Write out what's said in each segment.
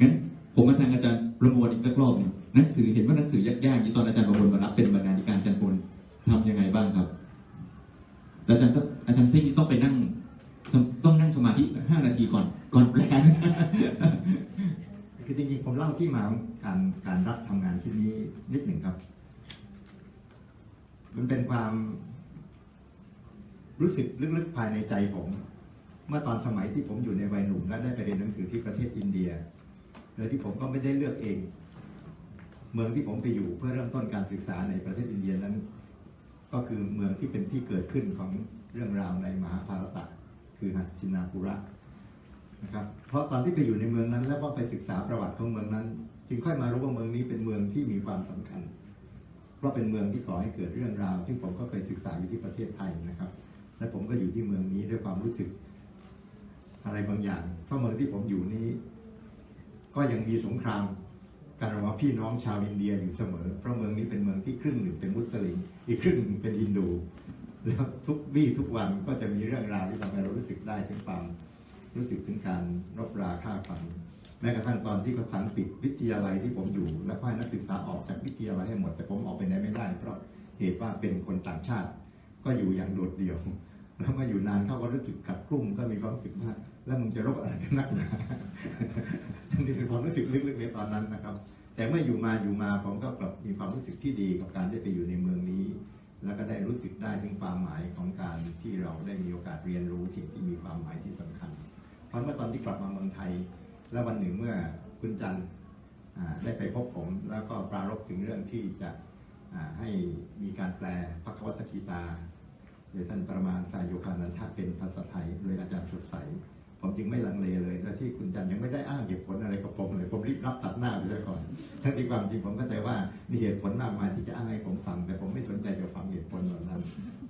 งั้นผมมาทางอาจารย์ประมวลอีกสักรอบหนึ่งหนังสือเห็นว่าหนังสือยากๆที่ตอนอาจารย์ประมวลมารับเป็นบรรณาธิการอาจารย์พลทำยังไงบ้างครับ อาจารย์อาจารย์ซิ่งต้องไปนั่ง ต้องนั่งสมาธิห้านาทีก่อนก่อนแปลคือจริงๆผมเล่าที่มาของการการรับทำงานชิ้นนี้นิดหนึ่งครับ มันเป็นความรู้สึกลึกๆภายในใจผม เมื่อตอนสมัยที่ผมอยู่ในวัยหนุ่มและได้ไปเรียนหนังสือที่ประเทศอินเดีย โดยที่ผมก็ไม่ได้เลือกเอง เมืองที่ผมไปอยู่เพื่อเริ่มต้นการศึกษาในประเทศอินเดียนั้น ก็คือเมืองที่เป็นที่เกิดขึ้นของเรื่องราวในมหาภารตะ คือหัสตินาปุระนะครับเพราะตอนที่ไปอยู่ในเมืองนั้น แล้วก็ไปศึกษาประวัติของเมืองนั้น จึงค่อยมารู้ว่าเมืองนี้เป็นเมืองที่มีความสำคัญ เพราะเป็นเมืองที่ก่อให้เกิดเรื่องราว ซึ่งผมก็เคยศึกษาอยู่ที่ประเทศไทยนะครับ และผมก็อยู่ที่เมืองนี้ด้วยความรู้สึก อะไรบางอย่างเพราะเมืองที่ผมอยู่นี้ ก็ยังมีสงครามกันระหว่างพี่น้องชาวอินเดียอยู่เสมอ เพราะเมืองนี้เป็นเมืองที่ครึ่งหนึ่งเป็นมุสลิม อีกครึ่งหนึ่งเป็นฮินดู แล้วทุกวี่ทุกวันก็จะมีเรื่องราวที่ทำให้เรารู้สึกได้ถึงความรู้สึกถึงการรบราฆ่าฟันแม้กระทั่งตอนที่เขาสั่งปิดวิทยาลัยที่ผมอยู่ และก็ให้นักศึกษาออกจากวิทยาลัยให้หมด แต่ผมออกไปไหนไม่ได้ เพราะเหตุว่าเป็นคนต่างชาติ ก็อยู่อย่างโดดเดี่ยว แล้วมาอยู่นานเขาก็รู้สึกขัดกลุ้มก็มีความรู้สึกว่า แล้วมึงจะรบอะไรกันนักหนานี่เป็นความรู้สึกลึกๆในตอนนั้นนะครับ แต่เมื่ออยู่มาอยู่มาผมก็กลับมีความรู้สึกที่ดีกับการได้ไปอยู่ในเมืองนี้ แล้วก็ได้รู้สึกได้ถึงความหมายของการที่เราได้มีโอกาสเรียนรู้สิ่งที่มีความหมายที่สำคัญ เพราะเมื่อตอนที่กลับมาเมืองไทย แล้ววันหนึ่งเมื่อคุณจันทร์ได้ไปพบผม แล้วก็ปรารภถึงเรื่องที่จะให้มีการแปลพระคัมภีคีตาโดยท่านประมาณสายโยคานันทะเป็นภาษาไทย โดยอาจารย์สดใส ผมจึงไม่ลังเลเลยและที่คุณจันยังไม่ได้อ้างเหตุผลอะไรกับผมเลยผมรีบรับตัดหน้าไปเลยก่อนทั้งที่ความจริงผมเข้าใจว่ามีเหตุผลมากมายที่จะอ้างให้ผมฟัง แต่ผมไม่สนใจจะฟังเหตุผลเหล่านั้น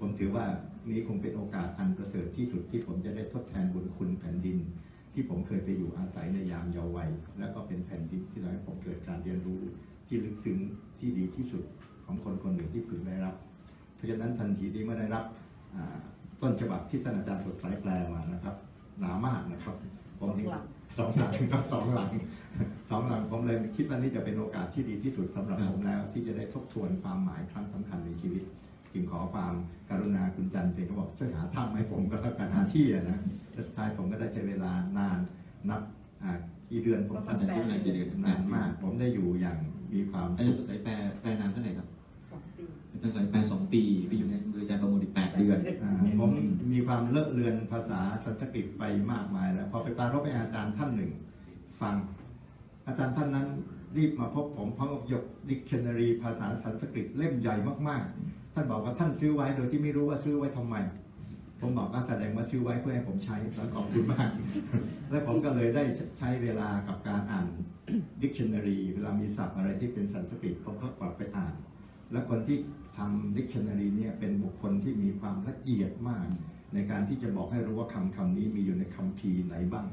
ผมถือว่านี้คงเป็นโอกาสอันประเสริฐที่สุดที่ผมจะได้ทดแทนบุญคุณแผ่นดิน ที่ผมเคยไปอยู่อาศัยในยามเยาว์วัยและก็เป็นแผ่นดินที่ทำให้ผมเกิดการเรียนรู้ที่ลึกซึ้งที่ดีที่สุดของคนคนหนึ่งที่พึงได้รับ เพราะฉะนั้นทันทีที่เมื่อได้รับต้นฉบับที่ท่านอาจารย์สดใสแปลมานะครับ หนามากนะครับ ผมถึงสองหลังครับสองหลังสองหลังผมเลยคิดว่านี่จะเป็นโอกาสที่ดีที่สุดสำหรับครับผมแล้ว ที่จะได้ทบทวนความหมายครั้งสำคัญในชีวิตจึงขอความการุณาคุณจันทร์เป็นก็บอกช่วยหาถ้ำให้ผมก็แล้วกันหาที่อะนะสุดท้ายผมก็ได้ใช้เวลานานนับอ่ากี่เดือนผมอาจารย์พูดอะไรกี่เดือนนานมาก ผมได้อยู่อย่างมีความอาจารย์สดใสแปลแปลนานเท่าไหร่ครับสองปีอาจารย์สดใสแปลสองปีไปอยู่ในมืออาจารย์ประมวลอีกแปดเดือนอ่าผม มีความเลอะเลือนภาษาสันสกฤตไปมากมาย แล้วพอไปปารภให้อาจารย์ท่านหนึ่ง ฟัง อาจารย์ท่านนั้นรีบมาพบผมพร้อมกับยกดิกชันนารีภาษาสันสกฤตเล่มใหญ่มากๆ ท่านบอกว่าท่านซื้อไว้โดยที่ไม่รู้ว่าซื้อไว้ทำไม ผมบอกว่าแสดงว่าซื้อไว้เพื่อให้ผมใช้แล้วขอบคุณมาก แล้วผมก็เลยได้ใช้เวลากับการอ่าน dictionary เวลามีศัพท์อะไรที่เป็นสันสกฤตผมก็กลับไปอ่าน และคนที่ทำ dictionary เนี่ยเป็นบุคคลที่มีความละเอียดมาก ในการที่จะบอกให้รู้ว่าคำคำนี้มีอยู่ในคัมภีร์ไหนบ้าง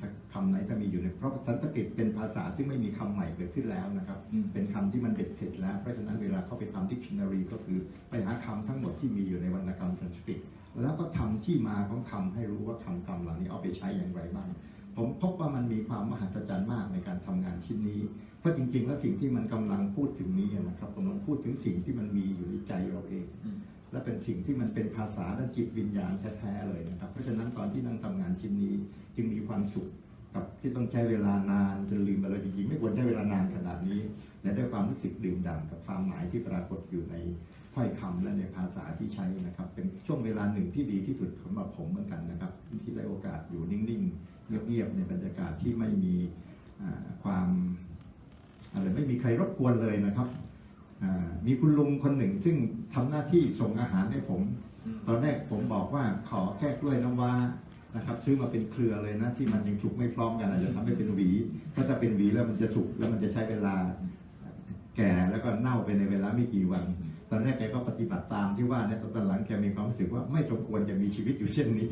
ถ้าคำไหนถ้ามีอยู่ในเพราะสันสกฤตเป็นภาษาที่ไม่มีคำใหม่เกิดขึ้นแล้วนะครับอืมเป็นคำที่มันเบ็ดเสร็จแล้ว เพราะฉะนั้นเวลาเขาไปทำ dictionary ก็คือไปหาคำทั้งหมดที่มีอยู่ในวรรณกรรมสันสกฤตแล้วก็ทำที่มาของคำให้รู้ว่าคำคำเหล่านี้เอาไปใช้อย่างไรบ้าง ผมพบว่ามันมีความมหัศจรรย์มากในการทำงานชิ้นนี้ เพราะจริงๆ แล้วสิ่งที่มันกำลังพูดถึงนี้นะครับกำลังพูดถึงสิ่งที่มันมีอยู่ในใจเราเองอืม และเป็นสิ่งที่มันเป็นภาษาและจิตวิญญาณแท้ๆเลยนะครับ เพราะฉะนั้นตอนที่นั่งทำงานชิ้นนี้จึงมีความสุขกับที่ต้องใช้เวลานานจนลืมไปเลยจริงๆไม่ควรใช้เวลานานขนาดนี้และด้วยความรู้สึกดื่มด่ำกับความหมายที่ปรากฏอยู่ในถ้อยคำและในภาษาที่ใช้นะครับ เป็นช่วงเวลาหนึ่งที่ดีที่สุดสำหรับผมเหมือนกันนะครับ ที่ได้โอกาสอยู่นิ่งๆเงียบๆในบรรยากาศที่ไม่มีความอะไรไม่มีใครรบกวนเลยนะครับ มีคุณลุงคนหนึ่งซึ่งทำหน้าที่ส่งอาหารให้ผม ตอนแรกผมบอกว่าขอแค่กล้วยน้ำว้านะครับ ซื้อมาเป็นเครือเลยนะที่มันยังสุกไม่พร้อมกันอาจจะทำให้เป็นหวี ก็ถ้าเป็นหวีแล้วมันจะสุกแล้วมันจะใช้เวลาแก่แล้วก็เน่าไปในเวลาไม่กี่วัน ตอนแรกแกก็ปฏิบัติตามที่ว่าเนี่ยตอนหลังแกมีความรู้สึกว่าไม่สมควรจะมีชีวิตอยู่เช่นนี้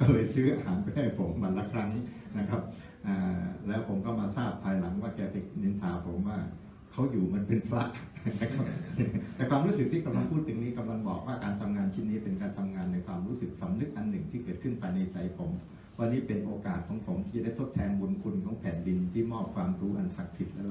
ก็เลยซื้ออาหารไปให้ผมวันละครั้งนะครับอ่าแล้วผมก็มาทราบภายหลังว่าแกไปนินทาผมว่าเขาอยู่มันเป็นพระนะครับแต่ความรู้สึกที่กำลังพูดถึงนี้กำลังบอกว่าการทำงานชิ้นนี้เป็นการทำงานในความรู้สึกสำนึกอันหนึ่งที่เกิดขึ้นภายในใจผมวันนี้เป็นโอกาสของผมที่จะได้ทดแทนบุญคุณของแผ่นดินที่มอบความ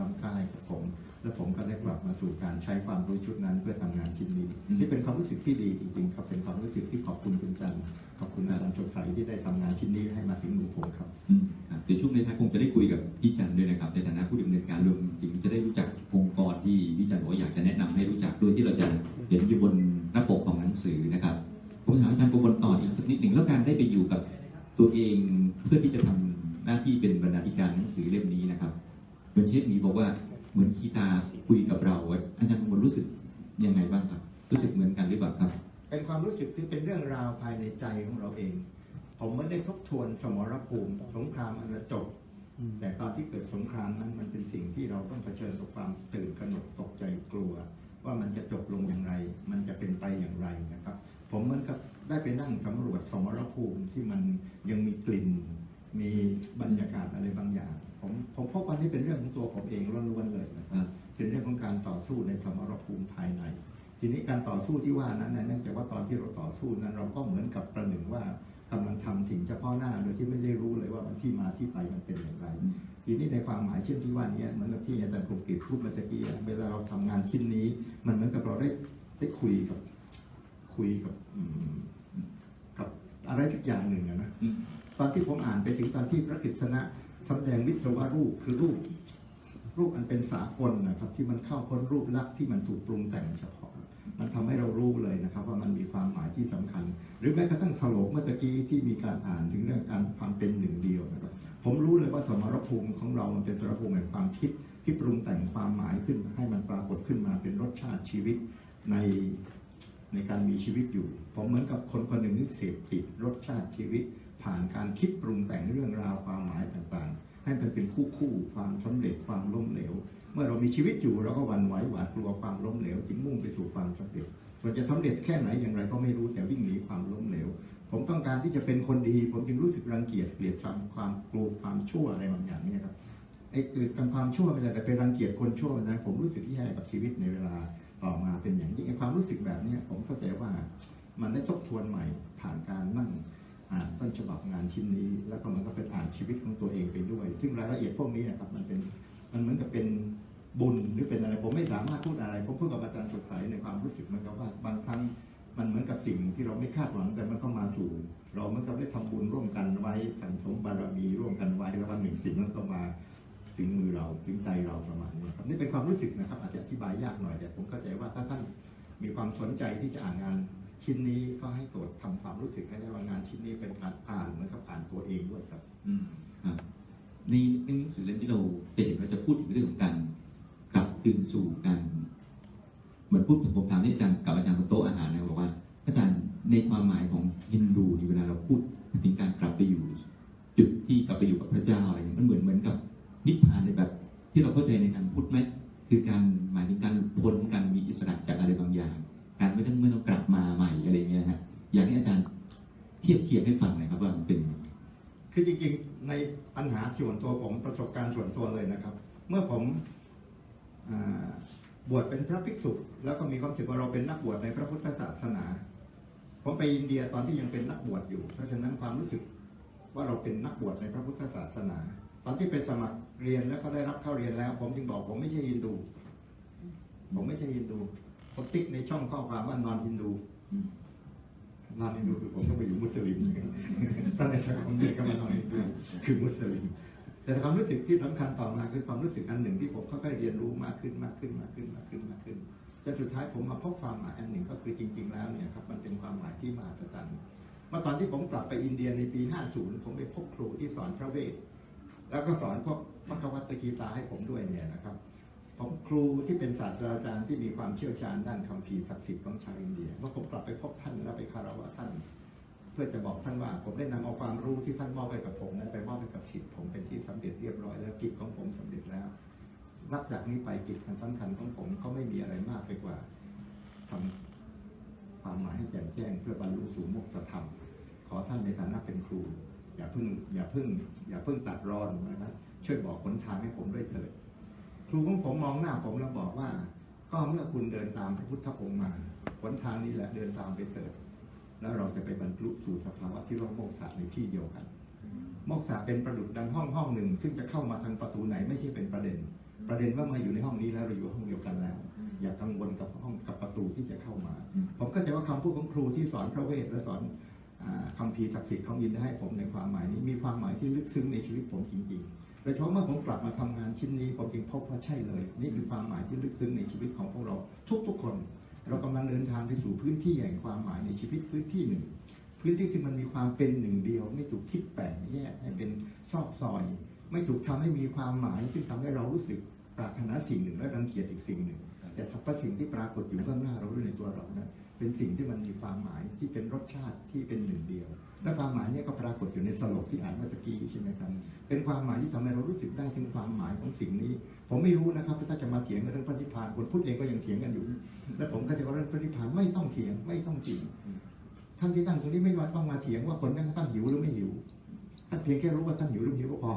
ล้ำค่าให้กับผม และผมก็ได้กลับมาสู่การใช้ความรู้ชุดนั้นเพื่อทำงานชิ้นนี้อืมที่เป็นความรู้สึกที่ดีจริงๆครับเป็นความรู้สึกที่ขอบคุณคุณจันทร์ขอบคุณอาจารย์ชดใสที่ได้ทำงานชิ้นนี้ให้มาถึงมือผมครับเดี๋ยวช่วงในท้ายคงจะได้คุยกับพี่จันด้วยนะครับในฐานะผู้ดำเนินการรวมถึงจะได้รู้จักอง ที่พี่จันบอกว่าอยากจะแนะนำให้รู้จักโดยที่เราจะเห็นอยู่บนหน้าปกของหนังสือนะครับ ผมถามอาจารย์ประมวลต่ออีกสักนิดหนึ่งแล้วการได้ไปอยู่กับตัวเองเพื่อที่จะทำหน้าที่เป็นบรรณาธิการหนังสือเล่มนี้นะครับเหมือนเชฟมีบอกว่าเหมือนคีตาคุยกับเรา อาจารย์ประมวลรู้สึกยังไงบ้างครับ รู้สึกเหมือนกันหรือเปล่าครับ เป็นความรู้สึกที่เป็นเรื่องราวภายในใจของเราเอง ผมไม่ได้ทบทวนสมรภูมิสงครามอันจะจบ แต่ตอนที่เกิดสงครามนั้นมันเป็นสิ่งที่เราต้องเผชิญกับความตื่นกระหนกตกใจกลัว ว่ามันจะจบลงอย่างไร มันจะเป็นไปอย่างไรนะครับ ผมเหมือนกับได้ไปนั่งสำรวจสมรภูมิที่มันยังมีกลิ่น มีบรรยากาศอะไรบางอย่าง ผมผมพบว่านี่เป็นเรื่องของตัวผมเองล้วนๆเลยนะครับเป็นเรื่องของการต่อสู้ในสมรภูมิภายใน ทีนี้การต่อสู้ที่ว่านั้นนะเนื่องจากว่าตอนที่เราต่อสู้นั้น เราก็เหมือนกับประหนึ่งว่า กำลังทำสิ่งเฉพาะหน้า โดยที่ไม่ได้รู้เลยว่ามันที่มาที่ไปมันเป็นอย่างไรทีนี้ในความหมายเช่นที่ว่านี้เหมือนกับที่อาจารย์คงกิจพูดเมื่อตะกี้เวลาเราทำงานชิ้นนี้ มันเหมือนกับเราได้ได้คุยกับคุยกับอืมกับอะไรสักอย่างหนึ่งนะตอนที่ผมอ่านไปถึงตอนที่พระกฤษณะสำแดงวิศวรูปคือรูป รูปอันเป็นสากลนะครับ ที่มันเข้าพ้นรูปลักษณ์ที่มันถูกปรุงแต่งเฉพาะ มันทำให้เรารู้เลยนะครับ ว่ามันมีความหมาย รือแม้กระทั่งถลกเมื่อกี้ที่มีการอ่านถึงเรื่องการความเป็นหนึ่งเดียวนะครับผมรู้เลยว่าสมรภูมิของเรามันเป็นสมรภูมิแห่งความคิดที่ปรุงแต่งความหมายขึ้นให้มันปรากฏขึ้นมาเป็นรสชาติชีวิตในในการมีชีวิตอยู่ ผมเหมือนกับคนคนหนึ่งที่เสพติดรสชาติชีวิต ผ่านการคิดปรุงแต่งเรื่องราวความหมายต่างๆ ให้มันเป็นคู่คู่ความสำเร็จความล้มเหลว เมื่อเรามีชีวิตอยู่เราก็หวั่นไหวหวาดกลัวความล้มเหลวจึงมุ่งไปสู่ความสำเร็จ ส่วนจะสำเร็จแค่ไหนอย่างไรก็ไม่รู้แต่วิ่งหนีความล้มเหลว ผมต้องการที่จะเป็นคนดี ผมจึงรู้สึกรังเกียจเกลียดชังความโกลัวความชั่วอะไรบางอย่างเนี่ยครับไอ้เกิดการความชั่วไม่ได้แต่ไปรังเกียจคนชั่วนะผมรู้สึกที่แย่กับชีวิตในเวลาต่อมาเป็นอย่างยิ่งไอ้ความรู้สึกแบบเนี้ยผมเข้าใจว่ามันได้ทบทวนใหม่ผ่านการนั่งอ่านต้นฉบับงานชิ้นนี้ แล้วก็มันก็เป็นอ่านชีวิตของตัวเองไปด้วย ซึ่งรายละเอียดพวกนี้นะครับมันเป็นมันเหมือนกับเป็น บุญหรือเป็นอะไร ผมไม่สามารถพูดอะไรผมพูดกับอาจารย์สดใสในความรู้สึกเหมันกับว่าบางครั้งมันเหมือนกับสิ่งที่เราไม่คาดหวังแต่มันก็มาสู่เราเหมือนกับได้ทำบุญร่วมกันไว้สั่งสมบารมีร่วมกันไว้แล้ววันหนึ่งสิ่งนั้นก็มาถึงมือเราถึงใจเราประมาณนี้ครับนี่เป็นความรู้สึกนะครับ อาจจะอธิบายยากหน่อยแต่ผมเข้าใจว่าถ้าท่านมีความสนใจที่จะอ่านงานชิ้นนี้ก็ให้โปรดทำความรู้สึกให้ได้ว่างานชิ้นนี้เป็นการอ่านเหมือนกับอ่านตัวเองด้วยครับ อืมครับในหนังสือเล่มที่เราเห็นเราจะพูดถึงเรื่องของการ กลับคืนสู่การเหมือนพูดผมถามที่อาจารย์กับอาจารย์บนโต๊ะอาหารนะบอกว่าอาจารย์ในความหมายของฮินดูนี่เวลาเราพูดถึงการกลับไปอยู่ จุดที่กลับไปอยู่กับพระเจ้าอะไรอย่างเงี้ยมันเหมือนเหมือนกับนิพพานในแบบ ที่เราเข้าใจในทางพุทธไหมคือการหมายถึงการพ้นการมีอิสระจากอะไรบางอย่าง การไม่ต้องไม่ต้องกลับมาใหม่อะไรเงี้ยฮะอยากให้อาจารย์เทียบเทียบให้ฟังหน่อยครับว่ามันเป็น คือจริงๆ ในปัญหาส่วนตัวผมประสบการณ์ส่วนตัวเลยนะครับ เมื่อผม บวชเป็นพระภิกษุแล้วก็มีความรู้สึกว่าเราเป็นนักบวชในพระพุทธศาสนา ผมไปอินเดียตอนที่ยังเป็นนักบวชอยู่ เพราะฉะนั้นความรู้สึกว่าเราเป็นนักบวชในพระพุทธศาสนา ตอนที่ไปสมัครเรียนแล้วก็ได้รับเข้าเรียนแล้ว ผมจึงบอกผมไม่ใช่ฮินดู ผมไม่ใช่ฮินดูผมติ๊กในช่องข้อความว่านอนฮินดูนอนฮินดูคือผมต้องไปอยู่มุสลิมตอนในสังคมนี้ก็มานอนฮินดูคือมุสลิม แต่ความรู้สึกที่สำคัญต่อมาคือความรู้สึกอันหนึ่งที่ผมค่อยๆเรียนรู้มากขึ้นมากขึ้นมากขึ้นมากขึ้นมากขึ้นจนสุดท้ายผมมาพบความหมายอันหนึ่งก็คือจริง ๆ แล้วเนี่ยครับมันเป็นความหมายที่มหัศจรรย์เมื่อตอนที่ผมกลับไปอินเดียในปี 50 ผมไปพบครูที่สอนพระเวท แล้วก็สอนพวกมัคควัตกีตาให้ผมด้วยเนี่ยนะครับ ผมครูที่เป็นศาสตราจารย์ที่มีความเชี่ยวชาญด้านคัมภีร์ศักดิ์สิทธิ์ของชาวอินเดียเมื่อผมกลับไปพบท่านแล้วไปคารวะท่าน พื่อจะบอกท่านว่าผมได้นำเอาความรู้ที่ท่านมอบให้กับผมนั้นไปมอบให้กับศิษย์ผมเป็นที่สำเร็จเรียบร้อยแล้วกิจของผมสำเร็จแล้วนับจากนี้ไปกิจอันสำคัญของผมก็ไม่มีอะไรมากไปกว่าทำความหมายให้แจ่มแจ้ง เพื่อบรรลุสู่มุขธรรม ขอท่านในฐานะเป็นครู อย่าเพิ่งอย่าเพิ่ง อย่าเพิ่งตัดรอนนะครับช่วยบอกหนทางให้ผมด้วยเถิดครูของผมมองหน้าผมแล้วบอกว่า ก็เมื่อคุณเดินตามพระพุทธองค์มาหนทางนี้แหละเดินตามไปเถิด แล้วเราจะไปบรรลุสู่สภาวะที่เรียกว่าโมกษะในที่เดียวกัน โมกษะเป็นประดุจดังห้องห้องหนึ่ง ซึ่งจะเข้ามาทางประตูไหนไม่ใช่เป็นประเด็น ประเด็นว่ามาอยู่ในห้องนี้แล้วเราอยู่ห้องเดียวกันแล้ว อย่ากังวลกับห้องกับประตูที่จะเข้ามาอืมผมก็จะว่าคำพูดของครูที่สอนพระเวทและสอนอ่าคำพีร์ศักดิ์สิทธิ์ของอินได้ให้ผมในความหมายนี้มีความหมายที่ลึกซึ้งในชีวิตผมจริงๆโดยเฉพาะเมื่อผมกลับมาทำงานชิ้นนี้ผมจึงพบว่าใช่เลย นี่คือความหมายที่ลึกซึ้งในชีวิตของพวกเราทุกๆคน เรากำลังเดินทางไปสู่พื้นที่แห่งความหมายในชีวิตพื้นที่หนึ่ง พื้นที่ที่มันมีความเป็นหนึ่งเดียว ไม่ถูกคิดแบ่งแยกให้เป็นซอกซอย ไม่ถูกทำให้มีความหมายซึ่งทำให้เรารู้สึกปรารถนาสิ่งหนึ่งและรังเกียจอีกสิ่งหนึ่ง แต่สรรพสิ่งที่ปรากฏอยู่ข้างหน้าเราด้วยในตัวเรานะเป็นสิ่งที่มันมีความหมายที่เป็นรสชาติที่เป็นหนึ่งเดียว และความหมายเนี้ก็ปรากฏอยู่ในสโลกที่อ่านเมื่อตะกี้ใช่ไหมครับ เป็นความหมายที่ทำให้เรารู้สึกได้ถึงความหมายของสิ่งนี้ ผมไม่รู้นะครับถ้าจะมาเถียงเรื่องพระนิพพานคนพูดเองก็ยังเถียงกันอยู่ และผมก็จะว่าเรื่องพระนิพพานไม่ต้องเถียงไม่ต้องจริงท่านที่ตั้งตรงนี้ไม่ว่าต้องมาเถียงว่าคนนั้นท่านหิวหรือไม่หิวท่านเพียงแค่รู้ว่าท่านหิวหรือไม่หิวก็พอ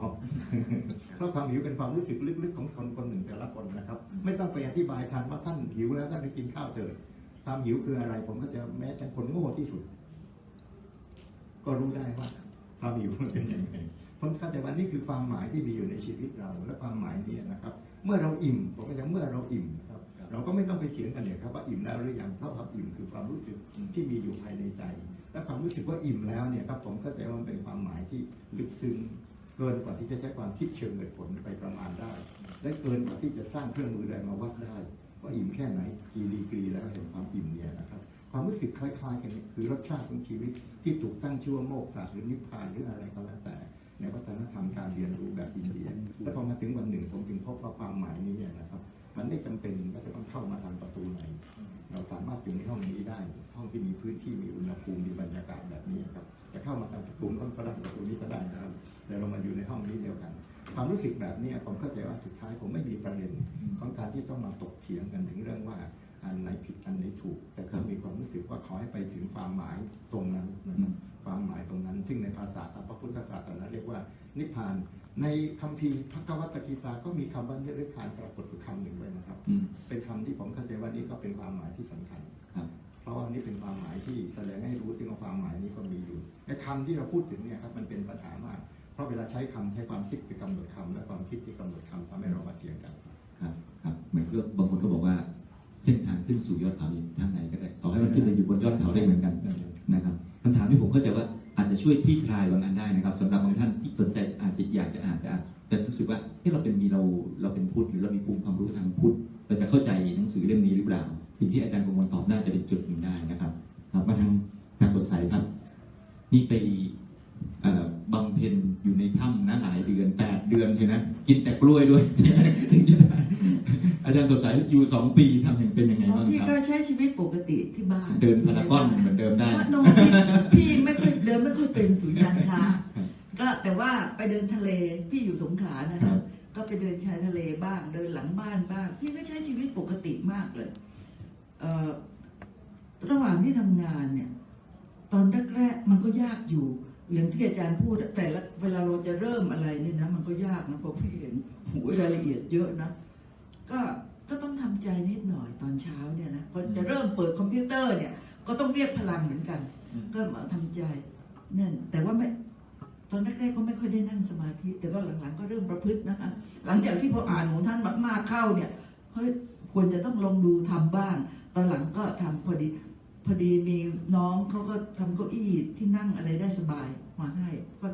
เพราะความหิวเป็นความรู้สึกลึกๆของคนคนหนึ่งแต่ละคนนะครับ ไม่ต้องไปอธิบายทันว่าท่านหิวแล้วท่านไปกินข้าวเถิดความหิวคืออะไร ผมก็จะแม้แต่คนโง่ที่สุด ก็รู้ได้ว่าความหิวมันเป็นยังไงผมเข้าใจว่านี่คือความหมายที่มีอยู่ในชีวิตเรา และความหมายนี้นะครับ เมื่อเราอิ่มผมก็จะเมื่อเราอิ่มนะครับ เราก็ไม่ต้องไปเถียงกันเนี่ยครับว่าอิ่มแล้วหรือยังเพราะความอิ่มคือความรู้สึกที่มีอยู่ภายในใจ และความรู้สึกว่าอิ่มแล้วเนี่ยครับผมเข้าใจว่ามันเป็นความหมายที่ลึกซึ้งเกินกว่าที่จะใช้ความคิดเชิงเหตุผลไปประมาณได้ และเกินกว่าที่จะสร้างเครื่องมือใดมาวัดได้ ว่าอิ่มแค่ไหนกี่ดีกรีแล้วเห็นความอิ่มเนี่ยนะครับ ความรู้สึกคล้ายๆกันนี่คือรสชาติของชีวิตที่ถูกตั้งชื่อว่าโมกษะหรือนิพพานหรืออะไรก็แล้วแต่ ในวัฒนธรรมการเรียนรู้แบบอินเดียและพอมาถึงวันหนึ่งผมจึงพบว่าความหมายนี้เนี่ยนะครับมันไม่จำเป็นว่าจะต้องเข้ามาทางประตูไหนเราสามารถอยู่ในห้องนี้ได้ ห้องที่มีพื้นที่มีอุณหภูมิมีบรรยากาศแบบนี้ครับจะเข้ามาทางประตูนั้นก็ได้ประตูนี้ก็ได้นะครับแต่เรามาอยู่ในห้องนี้เดียวกัน ความรู้สึกแบบนี้ผมเข้าใจว่าสุดท้ายผมไม่มีประเด็นของการที่ต้องมาตกเถียงกันถึงเรื่องว่า อันไหนผิดอันไหนถูก แต่ผมมีความรู้สึกว่าขอให้ไปถึงความหมายตรงนั้นนะครับความหมายตรงนั้น ซึ่งในภาษาตามพระพุทธศาสนาเรียกว่า นิพพาน ในคัมภีร์พระกวัตกีตาก็มีคำว่านิพพานปรากฏอยู่คำหนึ่งไว้นะครับอืมเป็นคำที่ผมเข้าใจว่านี่ก็เป็นความหมายที่สำคัญครับเพราะว่านี่เป็นความหมายที่แสดงให้รู้ถึงว่าความหมายนี้ก็มีอยู่ในคำที่เราพูดถึงเนี่ยครับมันเป็นปัญหามาก เพราะเวลาใช้คำใช้ความคิดไปกำหนดคำและความคิดที่กำหนดคำทำให้เรามาเถียงกัน ครับครับเหมือนก็บางคนก็บอกว่าเส้นทาง ขึ้นสู่ยอดเขาทางไหนก็ได้ต่อให้มันขึ้นไปอยู่บนยอดเขาได้เหมือนกันนะครับคำถามที่ผมเข้าใจว่าอาจจะช่วยที่คลายบางอันได้นะครับสำหรับบางท่าน ไปเดินชายทะเลบ้าง เดินหลังบ้านบ้าง พี่ก็ใช้ชีวิตปกติมากเลยเอ่อระหว่างที่ทำงานเนี่ย ตอนแรกๆมันก็ยากอยู่ อย่างที่อาจารย์พูดอะแต่ละเวลาเราจะเริ่มอะไรเนี่ยนะ มันก็ยากนะเพราะพี่เห็นโหูรายละเอียดเยอะนะก็ก็ต้องทำใจนิดหน่อยตอนเช้าเนี่ยนะพอจะเริ่มเปิดคอมพิวเตอร์เนี่ย ก็ต้องเรียกพลังเหมือนกันอืมก็มาทำใจเนี่ยแต่ว่าไม่ ตอนแรกๆก็ไม่ค่อยได้นั่งสมาธิ แต่ว่าหลังๆก็เริ่มประพฤตินะคะ หลังจากที่พออ่านของท่านมาก ๆเข้าเนี่ยเฮ้ยควรจะต้องลองดูทำบ้าง ตอนหลังก็ทำพอดี พอดีมีน้องเขาก็ทำเก้าอี้ที่นั่งอะไรได้สบายมาให้ ก็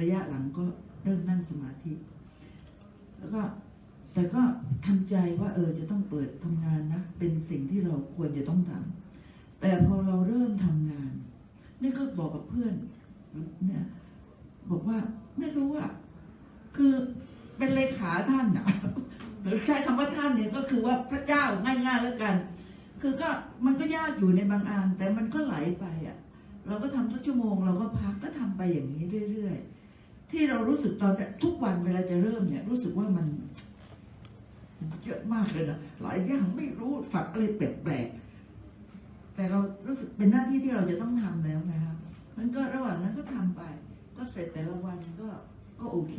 ระยะหลังก็เริ่มนั่งสมาธิ แล้วก็แต่ก็ทำใจว่าเออจะต้องเปิดทำงานนะ เป็นสิ่งที่เราควรจะต้องทำแต่พอเราเริ่มทำงาน นี่ก็บอกกับเพื่อนเนี่ย บอกว่าไม่รู้อะคือเป็นเลขาท่านอะหรือใช้คำว่าท่านเนี่ยก็คือว่าพระเจ้าง่ายๆแล้วกัน คือก็มันก็ยากอยู่ในบางอันแต่มันก็ไหลไปอะ เราก็ทำสักชั่วโมง เราก็พักก็ทำไปอย่างนี้เรื่อยๆที่เรารู้สึกตอนทุกวันเวลาจะเริ่มเนี่ย รู้สึกว่ามันเยอะมากเลยนะหลายอย่างไม่รู้สับอะไรแปลกๆแต่เรารู้สึกเป็นหน้าที่ที่เราจะต้องทำแล้วนะครับมันก็ระหว่างนั้นก็ทำไป ก็เสร็จแต่ละวันก็ก็โอเค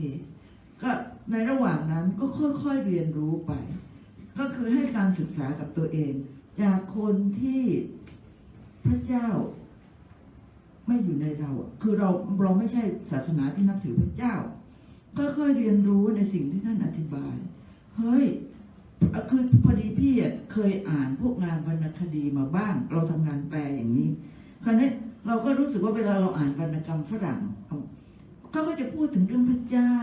ก็ในระหว่างนั้นก็ค่อยๆเรียนรู้ไป ก็คือให้การศึกษากับตัวเอง จากคนที่พระเจ้าไม่อยู่ในเรา คือเราเราไม่ใช่ศาสนาที่นับถือพระเจ้า ก็ค่อยเรียนรู้ในสิ่งที่ท่านอธิบาย เฮ้ยคือพอดีพี่เคยอ่านพวกงานวรรณคดีมาบ้าง เราทำงานแปลอย่างนี้คราวนี้ เราก็รู้สึกว่าเวลาเราอ่านวรรณกรรมฝรั่งเขาก็จะพูดถึงเรื่องพระเจ้า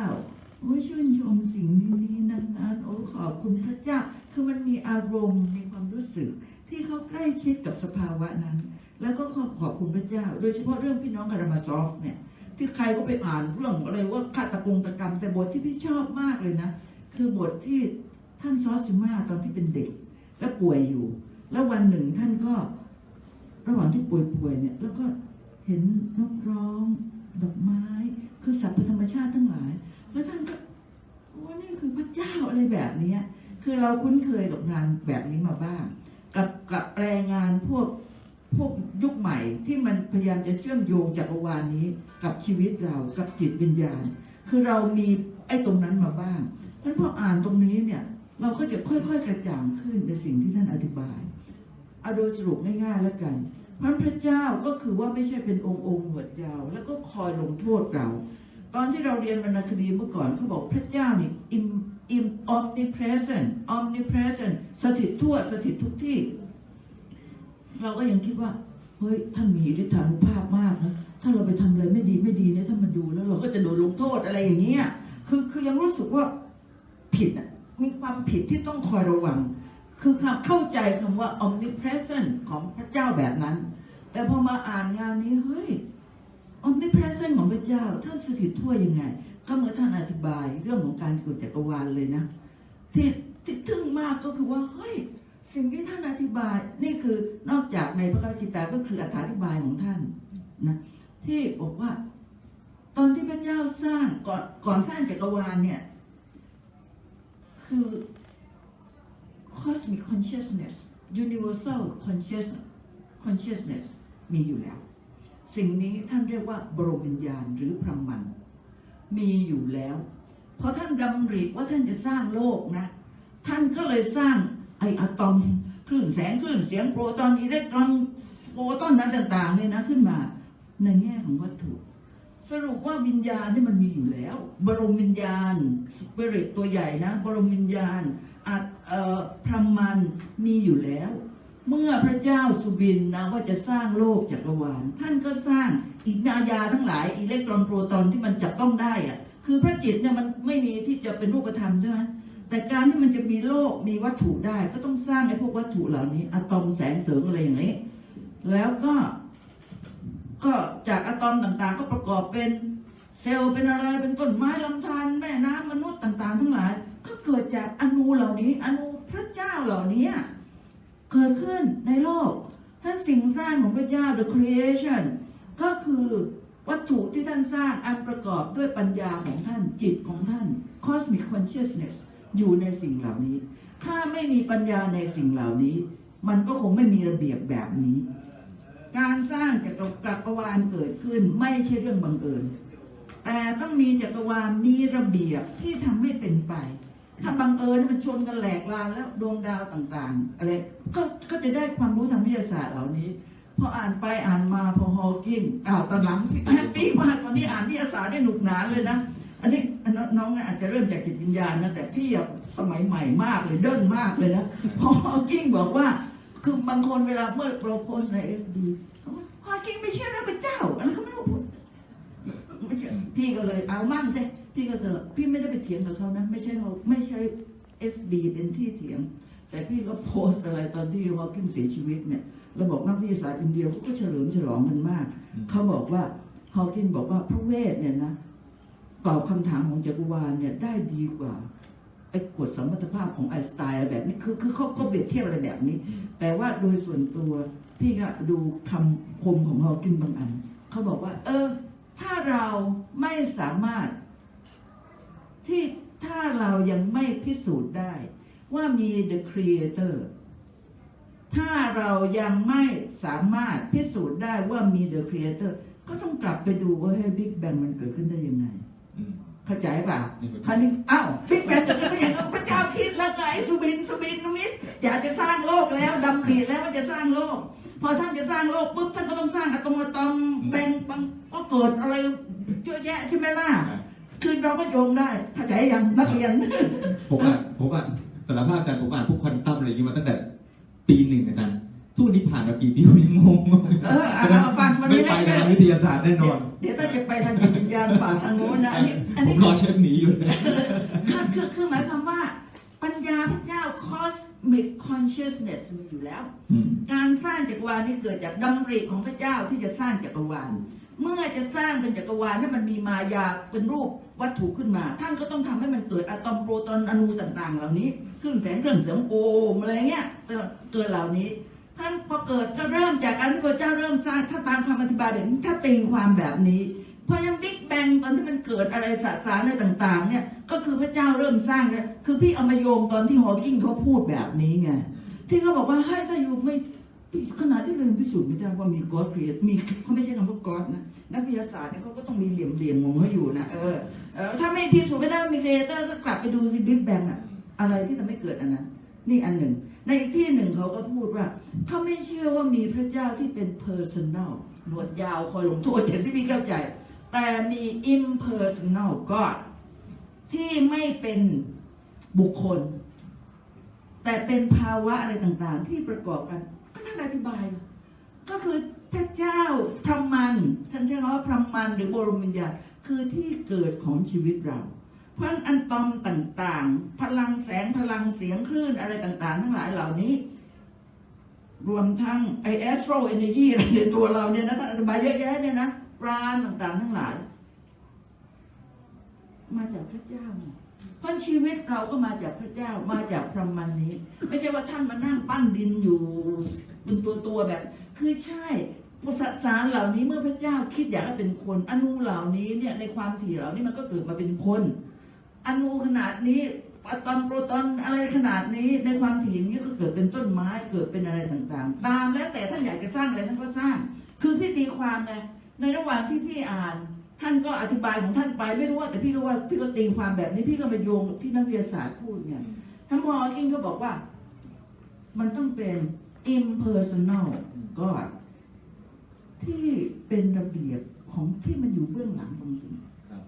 โอ้ยชื่นชมสิ่งนี้นั้นๆโอ้ขอบคุณพระเจ้า คือมันมีอารมณ์มีความรู้สึก ที่เขาใกล้ชิดกับสภาวะนั้น แล้วก็ขอขอบคุณพระเจ้า โดยเฉพาะเรื่องพี่น้องคารามาซอฟเนี่ยที่ใครก็ไปอ่านเรื่องอะไรว่าฆาตกรรมตกรรม แต่บทที่พี่ชอบมากเลยนะ คือบทที่ท่านซอสซิมาตอนที่เป็นเด็ก แล้วป่วยอยู่ แล้ววันหนึ่งท่านก็ ระหว่างที่ป่วยๆเนี่ยแล้วก็เห็นนกร้อง ดอกไม้ คือสรรพธรรมชาติทั้งหลาย แล้วท่านก็ว่านี่คือพระเจ้าอะไรแบบเนี้ยคือเราคุ้นเคยกับงานแบบนี้มาบ้าง กับกับแปลงานพวกพวกยุคใหม่ที่มันพยายามจะเชื่อมโยงจักรวาลนี้ กับชีวิตเรากับจิตวิญญาณ คือเรามีไอ้ตรงนั้นมาบ้างเพราะฉะนั้นพออ่านตรงนี้เนี่ย เราก็จะค่อยๆกระจ่างขึ้นในสิ่งที่ท่านอธิบาย เอาโดยสรุปง่ายๆแล้วกันพราะพระเจ้าก็คือว่าไม่ใช่เป็นองค์องค์หนวดยาว แล้วก็คอยลงโทษเรา ตอนที่เราเรียนวรรณคดีเมื่อก่อนเขาบอกพระเจ้านี่ im im omnipresent omnipresent สถิตทั่วสถิตทุกที่ เราก็ยังคิดว่าเฮ้ยท่านมีฤทธานุภาพมากนะถ้าเราไปทำอะไรไม่ดีไม่ดีเนี่ยถ้ามาดูแล้วเราก็จะโดนลงโทษอะไรอย่างเงี้ยคือคือยังรู้สึกว่าผิดอะมีความผิดที่ต้องคอยระวัง คือคำเข้าใจคำว่า omnipresent ของพระเจ้าแบบนั้น แต่พอมาอ่านงานนี้เฮ้ย omnipresent ของพระเจ้าท่านสถิตทั่วยังไง ก็เมื่อท่านอธิบายเรื่องของการเกิดจักรวาลเลยนะ ที่ที่ทึ่งมากก็คือว่าเฮ้ยสิ่งที่ท่านอธิบายนี่คือนอกจากในพระคัมภีร์ตาก็คืออธิบายของท่านนะที่บอกว่า ตอนที่พระเจ้าสร้างก่อนก่อนสร้างจักรวาลเนี่ย คือ cosmic consciousness universal consciousness consciousness มีอยู่แล้ว สิ่งนี้ท่านเรียกว่าบรมวิญญาณหรือพรหมัน มีอยู่แล้ว เพอท่านดำริว่าท่านจะสร้างโลกนะ ท่านก็เลยสร้างไออะตอมคลื่นแสงคลื่นเสียงโปรตอนอิเล็กตรอนโฟตอนนั้นต่างๆเนี่ยนะขึ้นมา ในแง่ของวัตถุ สรุปว่าวิญญาณนี่มันมีอยู่แล้ว บรมวิญญาณสปิริตตัวใหญ่นะ บรมวิญญาณอัดเอ่อ พรหมันมีอยู่แล้ว เมื่อพระเจ้าสุบินนะว่าจะสร้างโลกจักรวาลท่านก็สร้างอินายาทั้งหลายอิเล็กตรอนโปรตอนที่มันจับต้องได้อะคือพระจิตเนี่ยมันไม่มีที่จะเป็นรูปธรรมใช่ไหมแต่การที่มันจะมีโลกมีวัตถุได้ ก็ต้องสร้างไอ้พวกวัตถุเหล่านี้อะตอมแสงเสริงอะไรอย่างนี้ แล้วก็ ก็จากอะตอมต่างๆ ก็ประกอบเป็นเซลล์เป็นอะไรเป็นต้นไม้ลำธารแม่น้ำมนุษย์ต่าง ๆ ทั้งหลาย เกิดจากอนูเหล่านี้ อนูพระเจ้าเหล่านี้เกิดขึ้นในโลกท่านสิ่งสร้างของพระเจ้า the creation ก็คือวัตถุที่ท่านสร้างอันประกอบด้วยปัญญาของท่านจิตของท่าน cosmic consciousness อยู่ในสิ่งเหล่านี้ ถ้าไม่มีปัญญาในสิ่งเหล่านี้ มันก็คงไม่มีระเบียบแบบนี้ การสร้างจักรจักรวาลเกิดขึ้นไม่ใช่เรื่องบังเอิญ แต่ต้องมีจักรวาลมีระเบียบที่ทำให้เป็นไป ถ้าบังเอิญมันชนกันแหลกลานแล้วดวงดาวต่างๆอะไรก็ก็จะได้ความรู้ทางวิทยาศาสตร์เหล่านี้พออ่านไปอ่านมาพอฮอว์กินอ้าวตอนหลังแฮปปี้มากตอนนี้อ่านวิทยาศาสตร์ได้หนุกหนานเลยนะอันนี้น้องอาจจะเริ่มจากจิตวิญญาณนะแต่พี่สมัยใหม่มากเลยเดินมากเลยนะพอฮอว์กินบอกว่า คือบางคนเวลาเมื่อเรโพสในเอฟดีฮอว์กินไม่เชื่อเรื่องพระเจ้าอะไรเขาไม่รู้พี่ก็เลยเอามั่งสิ พี่ก็เลยพี่ไม่ได้ไปเถียงกับเขานะ ไม่ใช่เขาไม่ใช่เอฟบีเป็นที่เถียง แต่พี่ก็โพสต์อะไรตอนที่ฮอว์กินเสียชีวิตเนี่ยเราบอกนักวิทยาศาสตร์อินเดียเขาก็เฉลิมฉลองกันมาก เขาบอกว่าฮอว์กินบอกว่าพระเวทเนี่ยนะตอบคำถามของจักรวาลเนี่ยได้ดีกว่าไอ้กฎสัมพัทธภาพของไอน์สไตน์อะไรแบบนี้คือคือเขาก็เปรียบเทียบอะไรแบบนี้ แต่ว่าโดยส่วนตัวพี่ก็ดูคำคมของฮอว์กินบางอันเขาบอกว่า เออ ถ้าเราไม่สามารถ ที่ถ้าเรายังไม่พิสูจน์ได้ว่ามี the creator ถ้าเรายังไม่สามารถพิสูจน์ได้ว่ามี the creator ก็ต้องกลับไปดูว่าให้ Big Bang มันเกิดขึ้นได้ยังไงอืมเข้าใจป่ะไม่เข้าใจคราวนี้อ้าวบิ๊กแบงเกิดขึ้นได้ยังไงพระเจ้าคิดแล้วไงสุบินสุบินนุมิตอยากจะสร้างโลกแล้วดำริแล้วว่าจะสร้างโลก พอท่านจะสร้างโลกปุ๊บท่านก็ต้องสร้างอะตอมอะตอมแบ่งปังก็เกิดอะไรเยอะแยะใช่ไหมล่ะ คือเราก็โยงได้เข้าใจยังนักเรียน ผมอ่านผมอ่านสารภาพอาจารย์ผมอ่านพวกควอนตัมอะไรอย่างนี้มาตั้งแต่ปีหนึ่งอาจารย์ทุกวันนี้ผ่านมาปีเดียวยังงงเออเอาเอาฟังวันไม่นี้ไปได้ทางวิทยาศาสตร์แน่นอน เดี๋ยวถ้าจะไปทางจิตวิญญาณฝากทางโน้นนะอันนี้ อันผนี้มรอเชฟหนีอยู่เลยคือคือคือหมายความว่า ปัญญาพระเจ้า cosmic consciousness มีอยู่แล้ว อืม การสร้างจักรวาลนี่เกิดจากดำริของพระเจ้าที่จะสร้างจักรวาล เมื่อจะสร้างเป็นจักรวาลให้มันมีมายาเป็นรูปวัตถุขึ้นมา ท่านก็ต้องทำให้มันเกิดอะตอมโปรตอนอนูต่าง ๆ เหล่านี้เครื่องแสงเครื่องเสียงโอมอะไรเงี้ยเกิดเหล่านี้ ท่านพอเกิดก็เริ่มจากการที่พระเจ้าเริ่มสร้างถ้าตามคำอธิบายแบบนี้ถ้าตีความแบบนี้เพราะฉะนั้นบิ๊กแบงตอนที่มันเกิดอะไรสสารอะไรต่าง ๆ เนี่ยก็คือพระเจ้าเริ่มสร้างนี่ยคือพี่เอามาโยงตอนที่ฮอว์กิงเขาพูดแบบนี้ไงที่เขาบอกว่าให้ถ้าอยู่ไม่ ขนาดที่เรายังพิสูจน์ไม่ได้ว่ามีกอดเ e ียมีเขาไม่ใช่คำว่ากอดนะนักวิทยาศาสตร์เนี่ยเขาก็ต้องมีเหลี่ยมเหลี่ยมของเขาอยู่นะเออเออถ้าไม่พิสูจน์ไม่ได้ว่ามีครีเอเตอร์ก็กลับไปดูสิบิ๊กแบงอะอะไรที่ทำให้เกิดอันนั้นนี่อันหนึ่ง ในอีกที่หนึ่งเขาก็พูดว่าเขาไม่เชื่อว่ามีพระเจ้าที่เป็น personal หนวดยาวคอยลงโทษเห็นที่พี่เข้าใจ แต่มี impersonal God ที่ไม่เป็นบุคคล แต่เป็นภาวะอะไรต่างๆ ที่ประกอบกันานอธิบาย ก็คือพระเจ้าพระมันท่านใช้คำว่าพระมันหรือบรมวิญญาณคือที่เกิดของชีวิตเรา เพราะฉะนั้นอันตอมต่างๆ พลังแสงพลังเสียงคลื่นอะไรต่าง ๆ ทั้งหลายเหล่านี้ รวมทั้งไอแอสโตรเอเนจีอะไรในตัวเราเนี่ยนะท่านอธิบายเยอะแยะเนี่ยนะปราณต่างๆ ทั้งหลาย มาจากพระเจ้าเนี่ยเพราะชีวิตเราก็มาจากพระเจ้ามาจากพระมันนี้ ไม่ใช่ว่าท่านมานั่งปั้นดินอยู่ เป็นตัวตัวๆแบบ คือใช่ปุสสารเหล่านี้เมื่อพระเจ้าคิดอยากให้เป็นคน อนูเหล่านี้เนี่ยในความถี่เหล่านี้มันก็เกิดมาเป็นคน อนูขนาดนี้อะตอมโปรตอนอะไรขนาดนี้ในความถี่อย่างนี้ก็เกิดเป็นต้นไม้เกิดเป็นอะไรต่างๆ ตามแล้วแต่ท่านอยากจะสร้างอะไรท่านก็สร้าง คือพี่ตีความไงในระหว่างที่พี่อ่าน ท่านก็อธิบายของท่านไปไม่รู้ว่าแต่พี่ก็ว่าพี่ก็ตีความแบบนี้พี่ก็มาโยงที่นักวิทยาศาสตร์พูดไงท่านพอคิงก็บอกว่า มันต้องเป็น impersonal ก็ที่เป็นระเบียบของที่มันอยู่เบื้องหลังบางสิ่งครับ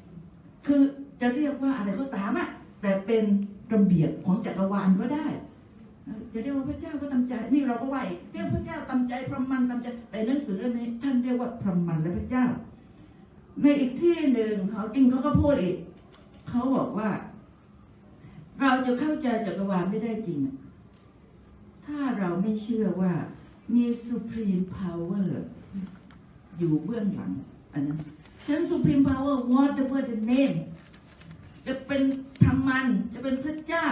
คือจะเรียกว่าอะไรก็ตามอะแต่เป็นระเบียบของจักรวาลก็ได้ จะเรียกว่าพระเจ้าก็ตามใจ นี่เราก็ว่าอีกเรียกพระเจ้าตามใจพระมันตามใจ แต่หนังสือเล่มนี้ ท่านเรียกว่าพระมันและพระเจ้า ในอีกที่หนึ่งเขาจริงเขาก็พูดอีกเขาบอกว่า เราจะเข้าใจจักรวาลไม่ได้จริง ถ้าเราไม่เชื่อว่ามี supreme power อยู่เบื้องหลัง อันนั้นฉะนั้น supreme power whatever the name จะเป็นธรรมัน จะเป็นพระเจ้า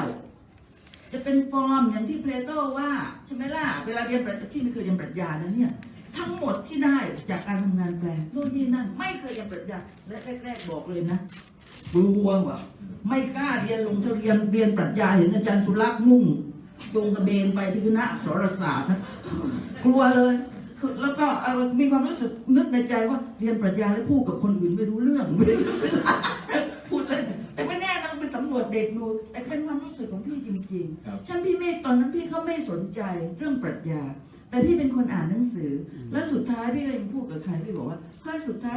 จะเป็นฟอร์มอย่างที่เพลโตว่า ใช่ไหมล่ะ เวลาเรียนปรัชญาที่ไม่เคยเรียนปรัชญานะเนี่ย ทั้งหมดที่ได้จากการทำงานแปลโน่นนี่นั่น ไม่เคยเรียนปรัชญาและแรกๆบอกเลยนะกลัวว่ะไม่กล้าเรียนลงทะเรียนเรียนปรัชญาเห็นอาจารย์สุรักษ์นุ่ง จงกระเบนไปที่คณะอักษรศาสตร์นะกลัวเลยคือแล้วก็เอ่อมีความรู้สึกนึกในใจว่าเรียนปรัชญาแล้วพูดกับคนอื่นไม่รู้เรื่องไม่ได้รู้สึกพูดเลยแต่ไม่แน่นะไปสำรวจเด็กดูแต่เป็นความรู้สึกของพี่จริงครับๆฉันพี่ไม่ตอนนั้นพี่ก็ไม่สนใจเรื่องปรัชญาแต่พี่เป็นคนอ่านหนังสือ แล้วสุดท้ายพี่ก็ยังพูดกับใครพี่บอกว่าเฮ้ยสุดท้าย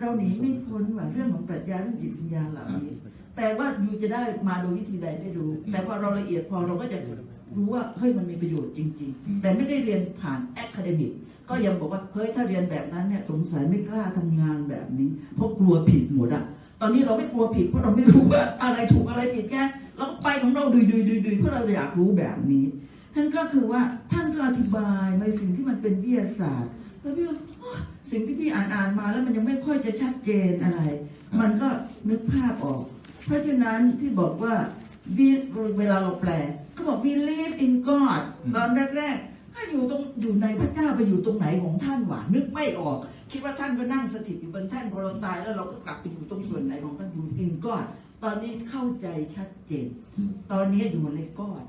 เราหนีไม่พ้นว่าเรื่องของปรัชญาเรื่องจิตวิญญาณเหล่านี้ แต่ว่าอยู่จะได้มาโดยวิธีใดไม่รู้ แต่พอเราละเอียดพอเราก็จะ รู้ว่าเฮ้ยมันมีประโยชน์จริง ๆ แต่ไม่ได้เรียนผ่านแอคาเดมิกก็ยังบอกว่าเฮ้ยถ้าเรียนแบบนั้นเนี่ยสงสัยไม่กล้าทำงานแบบนี้ เพราะกลัวผิดหมดอะตอนนี้เราไม่กลัวผิดเพราะเราไม่รู้ว่าอะไรถูกอะไรผิดแค่เราก็ไปของเราดุยดุยดุยดุยเพราะเราอยากรู้แบบนี้ท่านก็คือว่าท่านก็อธิบายในสิ่งที่มันเป็นวิทยาศาสตร์แล้วพี่สิ่งที่พี่อ่านอ่านมาแล้วมันยังไม่ค่อยจะชัดเจนอะไร มันก็นึกภาพออก เพราะฉะนั้นที่บอกว่า we- เวลาเราแปลเขาบอก believe in God อืมตอนแรกๆถ้าอยู่ตรงอยู่ในพระเจ้าไปอยู่ตรงไหนของท่านวะนึกไม่ออก คิดว่าท่านก็นั่งสถิตอยู่บนแท่นพอเราตายแล้วเราก็กลับไปอยู่ตรงส่วนไหนของท่านอยู่ in God ตอนนี้เข้าใจชัดเจนอืมตอนนี้อยู่ในก้อน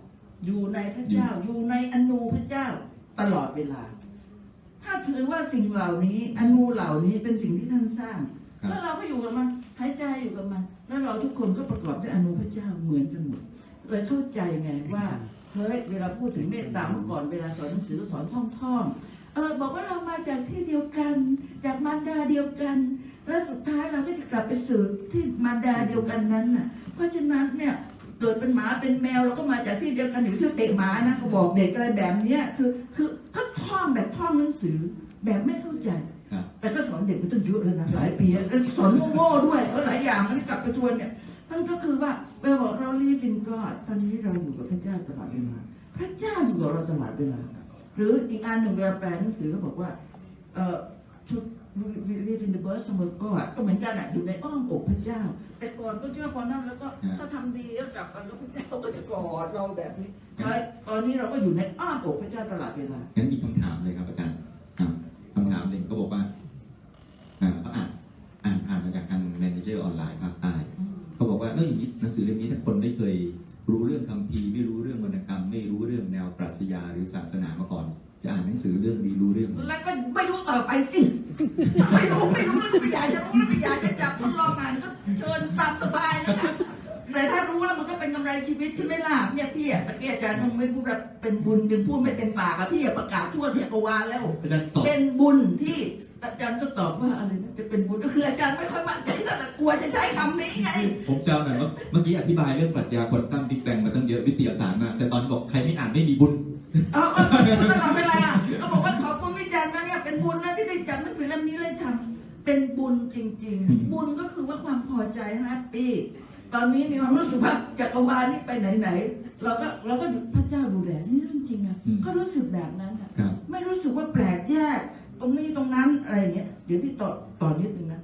อยู่ในพระเจ้า อยู่ในอนูพระเจ้าตลอดเวลา ถ้าถือว่าสิ่งเหล่านี้อนูเหล่านี้เป็นสิ่งที่ท่านสร้างครับแล้วเราก็อยู่กับมัน หายใจอยู่กับมัน แล้วเราทุกคนก็ประกอบด้วยอนูพระเจ้าเหมือนกันหมดเลยเข้าใจไงว่าเฮ้ยเวลาพูดถึงเมตตาเมื่อก่อนเวลาสอนหนังสือก็สอนท่องๆเออบอกว่าเรามาจากที่เดียวกัน จากมารดาเดียวกันสแล้วสุดท้ายเราก็จะกลับไปสู่ที่มารดาเดียวกันนั้นน่ะ เพราะฉะนั้นเนี่ยเกิดเป็นหมาเป็นแมวเราก็มาจากที่เดียวกันอยู่ที่เตะหมานะก็บอกเด็กอะไรแบบเนี้ยคือคือก็ท่องแบบท่องหนังสือแบบไม่เข้าใจครับ แต่ก็สอนเด็กมาตั้งเยอะเลยนะหลายปีแล้วสอนโง่ๆด้วยเออหลายอย่างมันกลับไปทวนเนี่ยมันก็คือว่าเวลาบอกเราลีฟินก็ตอนนี้เราอยู่กับพระเจ้าตลอดเวลาพระเจ้าอยู่กับเราตลอดเวลาหรืออีกอันหนึ่งเวลาแปลหนังสือก็บอกว่าเอ่อ to live in the bosom of God ก็เหมือนกันอะอยู่ในอ้อมอกพระเจ้า แต่ก่อนก็เชื่อพอนั่นแล้วก็ถ้าทำดีก็กลับไปแล้วพระเจ้าก็จะกอดเราแบบนี้ตอนนี้เราก็อยู่ในอ้อมอกพระเจ้าตลอดเวลางั้นมีคำถามเลยครับอาจารย์ เนเจอร์ออนไลน์ภาคใต้เขาบอกว่าเอออย่างนี้หนังสือเล่มนี้ถ้าคนไม่เคยรู้เรื่องคัมภีร์ไม่รู้เรื่องวรรณกรรม ไม่รู้เรื่องแนวปรัชญาหรือศาสนามาก่อน จะอ่านหนังสือเรื่องนี้รู้เรื่องไหมแล้วก็ไม่รู้ต่อไปสิไม่รู้ไม่รู้แล้วไม่อยากจะรู้แล้วไม่อยากจะจับทดลองอ่านก็เชิญตามสบายนะคะแต่ถ้ารู้แล้วมันก็เป็นกำไรชีวิตใช่ไหมล่ะเนี่ยพี่อะตะเกียอาจารย์คงไม่พูดว่าเป็นบุญยังพูดไม่เต็มปากอะพี่อะประกาศทั่วจักรวาลแล้วอาจารย์ตอบเป็นบุญที่ อาจารย์ก็ตอบว่าอะไรนะจะเป็นบุญก็คืออาจารย์ไม่ค่อยมั่นใจแต่ละกลัวจะใช้คำนี้ไง ผมเจ้าหน่อยว่าเมื่อกี้อธิบายเรื่องปรัชญาควอนตัมบิ๊กแบงมาตั้งเยอะวิทยาศาสตร์มากแต่ตอนบอกใครไม่อ่านไม่มีบุญ เอาเอาเอาตลอดเวลาอะเขาบอกว่าขอบคุณพี่จันนะเนี่ยเป็นบุญนะที่ได้จับหนังสือเล่มนี้เลยทำเป็นบุญจริง อืม ๆ บุญก็คือว่าความพอใจแฮปปี้ตอนนี้มีความรู้สึกว่าจักรวาลนี่ไปไหนๆเราก็เราก็อยู่พระเจ้าดูแลนี่เรื่องจริงอะก็รู้สึกแบบนั้นอะ ครับ ไม่รู้สึกว่าแปลกแยก ตรงนี้ตรงนั้นอะไรอย่างเงี้ยเดี๋ยวที่ต่อต่อนิดนึงนะ